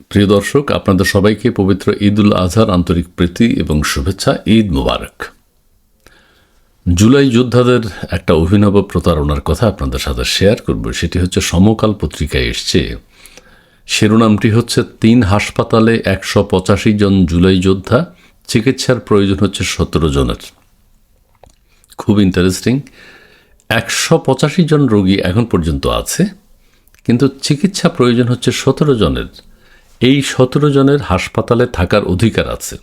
প্রিয় দর্শক, আপনাদের সবাইকে পবিত্র ঈদ উল আজহার আন্তরিক প্রীতি এবং শুভেচ্ছা, ঈদ মুবারক। জুলাই যোদ্ধাদের একটা অভিনব প্রতারণার কথা আপনাদের সাথে শেয়ার করব, সেটি হচ্ছে সমকাল পত্রিকায় এসছে। শিরোনামটি হচ্ছে, তিন হাসপাতালে একশো পঁচাশি জন জুলাই যোদ্ধা, চিকিৎসার প্রয়োজন হচ্ছে সতেরো জনের। খুব ইন্টারেস্টিং একশো পঁচাশি জন রোগী এখন পর্যন্ত আছে, কিন্তু চিকিৎসা প্রয়োজন হচ্ছে সতেরো জনের। এই সতেরো জনের হাসপাতালে থাকার অধিকার আছে।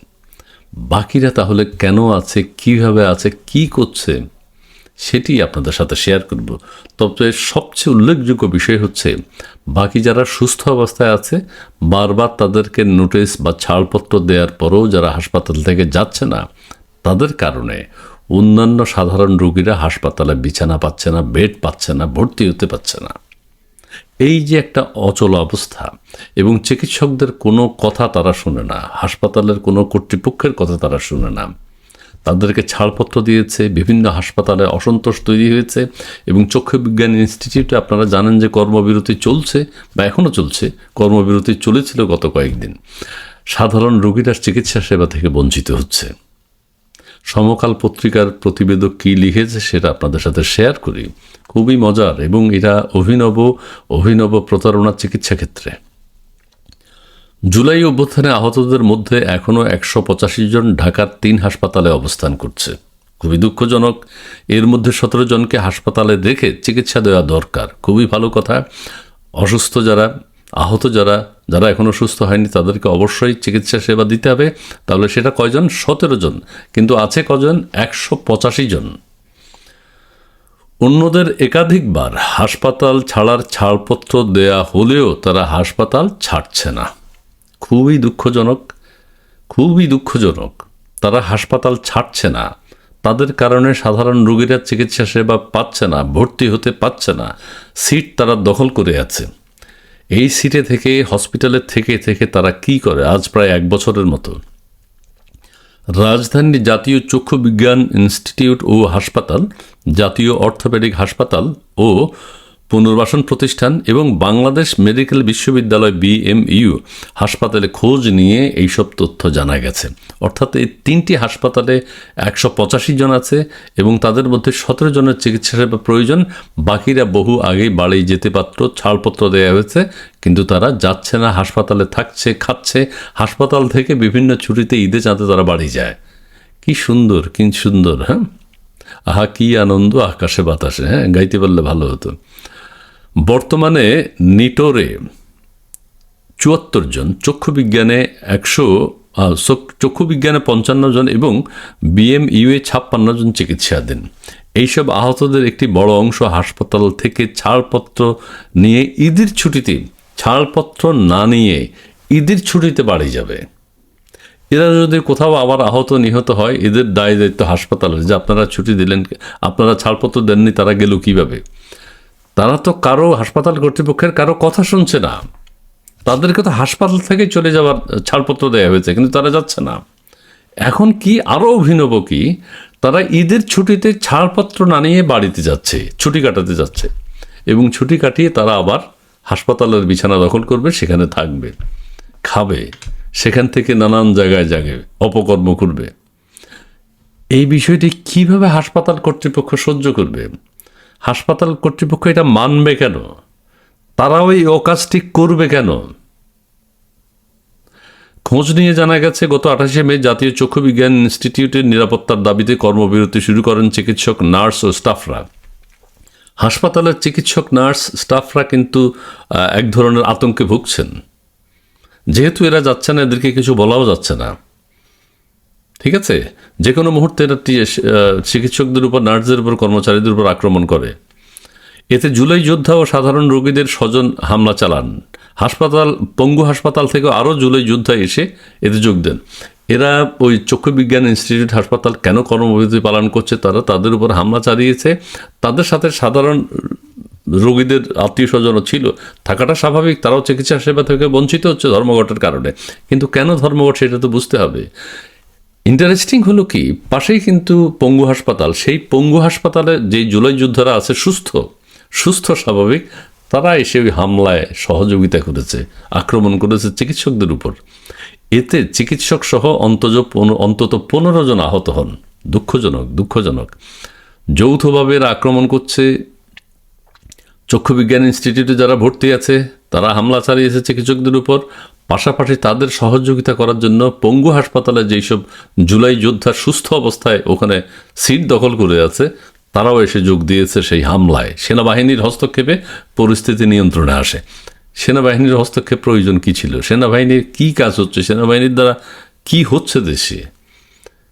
বাকিরা তাহলে কেন আছে, কীভাবে আছে, কি করছে, সেটি আপনাদের সাথে শেয়ার করব। তবে সবচেয়ে উল্লেখযোগ্য বিষয় হচ্ছে, বাকি যারা সুস্থ অবস্থায় আছে, বারবার তাদেরকে নোটিশ বা ছাড়পত্র দেওয়ার পরেও যারা হাসপাতাল থেকে যাচ্ছে না, তাদের কারণে অন্যান্য সাধারণ রোগীরা হাসপাতালে বিছানা পাচ্ছে না বেড পাচ্ছে না, ভর্তি হতে পারছে না। এই যে একটা অচল অবস্থা এবং চিকিৎসকদের কোনো কথা তারা শুনে না, হাসপাতালের কোনো কর্তৃপক্ষের কথা তারা শুনে না, তাদেরকে ছাড়পত্র দিয়েছে, বিভিন্ন হাসপাতালে অসন্তোষ তৈরি হয়েছে এবং চক্ষু বিজ্ঞান ইনস্টিটিউটে আপনারা জানেন যে কর্মবিরতি চলছে বা এখনও চলছে, কর্মবিরতি চলেছিল গত কয়েকদিন। সাধারণ রোগীরা চিকিৎসা সেবা থেকে বঞ্চিত হচ্ছে। সমকাল পত্রিকার প্রতিবেদক কী লিখেছে সেটা আপনাদের সাথে শেয়ার করি। খুবই মজার এবং এরা অভিনব অভিনব প্রতারণা চিকিৎসা ক্ষেত্রে। জুলাই অভ্যুত্থানে আহতদের মধ্যে এখনও একশো পঁচাশি জন ঢাকার তিন হাসপাতালে অবস্থান করছে। খুবই দুঃখজনক, এর মধ্যে সতেরো জনকে হাসপাতালে রেখে চিকিৎসা দেওয়া দরকার। খুবই ভালো কথা। অসুস্থ যারা আহত যারা যারা এখনও সুস্থ হয়নি, তাদেরকে অবশ্যই চিকিৎসা সেবা দিতে হবে। তাহলে সেটা কয়জন? সতেরো জন। কিন্তু আছে কজন? একশো পঁচাশি জন। অন্যদের একাধিকবার হাসপাতাল ছাড়ার ছাড়পত্র দেয়া হলেও তারা হাসপাতাল ছাড়ছে না। খুবই দুঃখজনক খুবই দুঃখজনক। তারা হাসপাতাল ছাড়ছে না। তাদের কারণে সাধারণ রোগীরা চিকিৎসা সেবা পাচ্ছে না, ভর্তি হতে পারছে না। সিট তারা দখল করে আছে। এই সিটে থেকে হসপিটালের থেকে থেকে তারা কি করে? আজ প্রায় এক বছরের মতো। রাজধানীর জাতীয় চক্ষু বিজ্ঞান ইনস্টিটিউট ও হাসপাতাল, জাতীয় অর্থোপেডিক হাসপাতাল ও পুনর্বাসন প্রতিষ্ঠান এবং বাংলাদেশ মেডিকেল বিশ্ববিদ্যালয় বিএমইউ হাসপাতালে খোঁজ নিয়ে এইসব তথ্য জানা গেছে। অর্থাৎ এই তিনটি হাসপাতালে একশো পঁচাশি জন আছে এবং তাদের মধ্যে সতেরো জনের চিকিৎসা সেবা প্রয়োজন। বাকিরা বহু আগেই বাড়ি যেতে পাত্র, ছাড়পত্র দেওয়া হয়েছে, কিন্তু তারা যাচ্ছে না, হাসপাতালে থাকছে, খাচ্ছে। হাসপাতাল থেকে বিভিন্ন ছুটিতে ঈদে চাঁদে তারা বাড়ি যায়। কি সুন্দর কি সুন্দর হ্যাঁ? আহা, কি আনন্দ, আকাশে বাতাসে হ্যাঁ? গাইতে পারলে ভালো হতো। বর্তমানে নিটোরে চুয়াত্তর জন চক্ষু বিজ্ঞানে একশো চক্ষু বিজ্ঞানে পঞ্চান্ন জন এবং বিএমইউএ ছাপ্পান্ন জন চিকিৎসাধীন। এইসব আহতদের একটি বড় অংশ হাসপাতাল থেকে ছাড়পত্র নিয়ে ঈদের ছুটিতে, ছাড়পত্র না নিয়ে ঈদের ছুটিতে বাড়ি যাবে। এরা যদি কোথাও আবার আহত নিহত হয়, এদের দায় দায়িত্ব হাসপাতালের যে আপনারা ছুটি দিলেন, আপনারা ছাড়পত্র দেননি, তারা গেল কীভাবে? তারা তো কারও হাসপাতাল কর্তৃপক্ষের কারও কথা শুনছে না। তাদেরকে তো হাসপাতাল থেকে চলে যাওয়ার ছাড়পত্র দেওয়া হয়েছে, কিন্তু তারা যাচ্ছে না। এখন কি আরও অভিনব কি? তারা ঈদের ছুটিতে ছাড়পত্র না নিয়ে বাড়িতে যাচ্ছে, ছুটি কাটাতে যাচ্ছে। এবং ছুটি কাটিয়ে তারা আবার হাসপাতালের বিছানা দখল করবে, সেখানে থাকবে, খাবে, সেখান থেকে নানান জায়গায় জাগে অপকর্ম করবে। এই বিষয়টি কীভাবে হাসপাতাল কর্তৃপক্ষ সহ্য করবে? হাসপাতাল কর্তৃপক্ষ এটা মানবে কেন? তারাও এই অকাজটি করবে কেন? খোঁজ নিয়ে জানা গেছে, গত আঠাশে মে জাতীয় চক্ষু বিজ্ঞান ইনস্টিটিউটের নিরাপত্তার দাবিতে কর্মবিরতি শুরু করেন চিকিৎসক, নার্স ও স্টাফরা। হাসপাতালের চিকিৎসক, নার্স, স্টাফরা কিন্তু এক ধরনের আতঙ্কে ভুগছেন। যেহেতু এরা যাচ্ছে না, এদেরকে কিছু বলাও যাচ্ছে না। ঠিক আছে? যে কোনো মুহূর্তে এরা চিকিৎসকদের উপর, নার্সদের উপর, কর্মচারীদের উপর আক্রমণ করে। এতে জুলাই যোদ্ধা ও সাধারণ রোগীদের স্বজন হামলা চালান। হাসপাতাল, পঙ্গু হাসপাতাল থেকে আরও জুলাই যোদ্ধা এসে এতে যোগ দেন। এরা ওই চক্ষু বিজ্ঞান ইনস্টিটিউট হাসপাতাল কেন কর্মবিরতি পালন করছে, তারা তাদের উপর হামলা চালিয়েছে। তাদের সাথে সাধারণ রোগীদের আত্মীয় স্বজনও ছিল। থাকাটা স্বাভাবিক, তারাও চিকিৎসা সেবা থেকে বঞ্চিত হচ্ছে ধর্মঘটের কারণে। কিন্তু কেন ধর্মঘট সেটা তো বুঝতে হবে। ইন্টারেস্টিং হলো কি, পাশেই কিন্তু পঙ্গু হাসপাতাল, সেই পঙ্গু হাসপাতালে যে জুলাই যোদ্ধারা আছে সুস্থ সুস্থ স্বাভাবিক তারা এসে ওই হামলায় সহযোগিতা করেছে, আক্রমণ করেছে চিকিৎসকদের উপর। এতে চিকিৎসক সহ অন্তজ অন্তত পনেরো জন আহত হন, দুঃখজনক দুঃখজনক। যৌথভাবে আক্রমণ করছে চক্ষু বিজ্ঞান ইনস্টিটিউটে যারা ভর্তি আছে, তারা হামলা চালিয়েছে চিকিৎসকদের উপর পাশাপাশি তাদের সহযোগিতা করার জন্য পঙ্গু হাসপাতালে যেসব জুলাই যোদ্ধা সুস্থ অবস্থায় ওখানে সিট দখল করে আছে, তারাও এসে যোগ দিয়েছে সেই হামলায়। সেনাবাহিনীর হস্তক্ষেপে পরিস্থিতি নিয়ন্ত্রণে আসে। সেনাবাহিনীর হস্তক্ষেপ প্রয়োজন কি ছিল? সেনাবাহিনীর কি কাজ হচ্ছে? সেনাবাহিনীর দ্বারা কি হচ্ছে দেশে?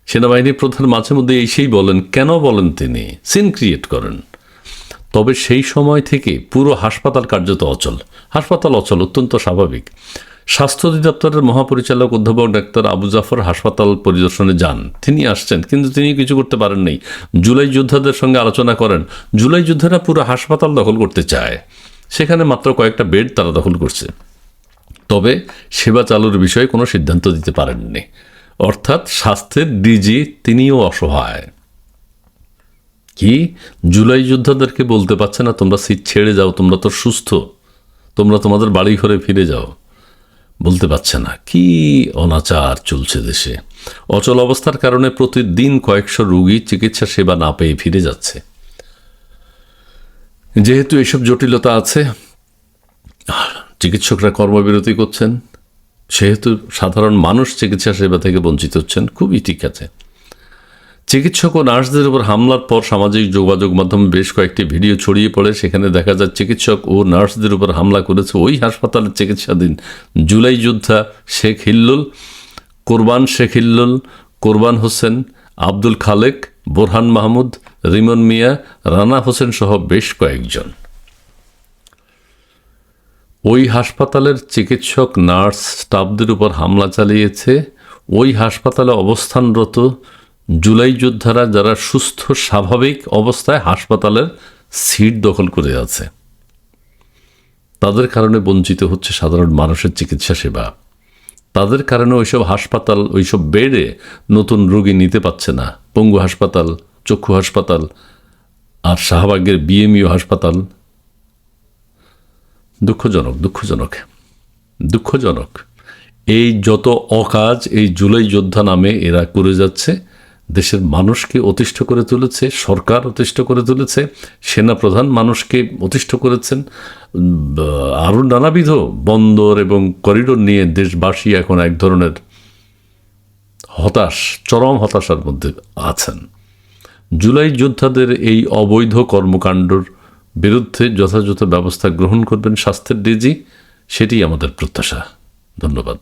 সেনাবাহিনীর প্রধান মাঝে মধ্যে এসেই বলেন, কেন বলেন তিনি? সিন ক্রিয়েট করেন। তবে সেই সময় থেকে পুরো হাসপাতাল কার্যত অচল। হাসপাতাল অচল, অত্যন্ত স্বাভাবিক। স্বাস্থ্য অধিদপ্তরের মহাপরিচালক অধ্যাপক ডাক্তার আবু জাফর হাসপাতাল পরিদর্শনে যান। তিনি আসছেন, কিন্তু তিনি কিছু করতে পারেন নাই জুলাই যোদ্ধাদের সঙ্গে আলোচনা করেন। জুলাই যোদ্ধারা পুরো হাসপাতাল দখল করতে চায়। সেখানে মাত্র কয়েকটা বেড তারা দখল করছে। তবে সেবা চালুর বিষয়ে কোনো সিদ্ধান্ত দিতে পারেননি। অর্থাৎ স্বাস্থ্যের ডিজি তিনিও অসহায়। কি? জুলাই যোদ্ধাদেরকে বলতে পারছে না, তোমরা সিট ছেড়ে যাও, তোমরা তো সুস্থ। তোমরা তোমাদের বাড়ি ঘরে ফিরে যাও। বলতে পারছে না। কি অনাচার চলছে দেশে। অচল অবস্থার কারণে প্রতিদিন কয়েকশো রুগী চিকিৎসা সেবা না পেয়ে ফিরে যাচ্ছে। যেহেতু এসব জটিলতা আছে, চিকিৎসকরা কর্মবিরতি করছেন, সেহেতু সাধারণ মানুষ চিকিৎসা সেবা থেকে বঞ্চিত হচ্ছেন, খুবই ঠিক আছে। চিকিৎসক ও নার্সদের উপর হামলার পর সামাজিক যোগাযোগ মাধ্যমে বেশ কয়েকটি ভিডিও ছড়িয়ে পড়ে। সেখানে দেখা যায় চিকিৎসক ও নার্সদের উপর হামলা করেছে ওই হাসপাতালের চিকিৎসাধীন জুলাই যোদ্ধা শেখ হিল্লুল, কোরবান শেখ হিল্লুল, কোরবান হোসেন, আব্দুল খালেক, বোরহান মাহমুদ, রিমন মিয়া, রানা হোসেন সহ বেশ কয়েকজন। ওই হাসপাতালের চিকিৎসক, নার্স, স্টাফদের উপর হামলা চালিয়েছে। ওই হাসপাতালে অবস্থানরত জুলাই যোদ্ধারা যারা সুস্থ, স্বাভাবিক অবস্থায় হাসপাতালের সিট দখল করে আছে, তাদের কারণে বঞ্চিত হচ্ছে সাধারণ মানুষের চিকিৎসা সেবা। তাদের কারণে ওইসব হাসপাতাল, ওইসব বেডে নতুন রোগী নিতে পারছে না। পঙ্গু হাসপাতাল, চক্ষু হাসপাতাল আর শাহবাগের বিএমইউ হাসপাতাল দুঃখজনক দুঃখজনক দুঃখজনক। এই যত অকাজ এই জুলাই যোদ্ধা নামে এরা করে যাচ্ছে দেশের মানুষকে অতিষ্ঠ করে তুলেছে, সরকার অতিষ্ঠ করে তুলেছে, সেনাপ্রধান মানুষকে অতিষ্ঠ করেছেন আরও নানাবিধ বন্দর এবং করিডোর নিয়ে দেশবাসী এখন এক ধরনের হতাশ, চরম হতাশার মধ্যে আছেন। জুলাই যোদ্ধাদের এই অবৈধ কর্মকাণ্ডর বিরুদ্ধে যথাযথ ব্যবস্থা গ্রহণ করবেন স্বাস্থ্যের ডিজি, সেটি আমাদের প্রত্যাশা। ধন্যবাদ।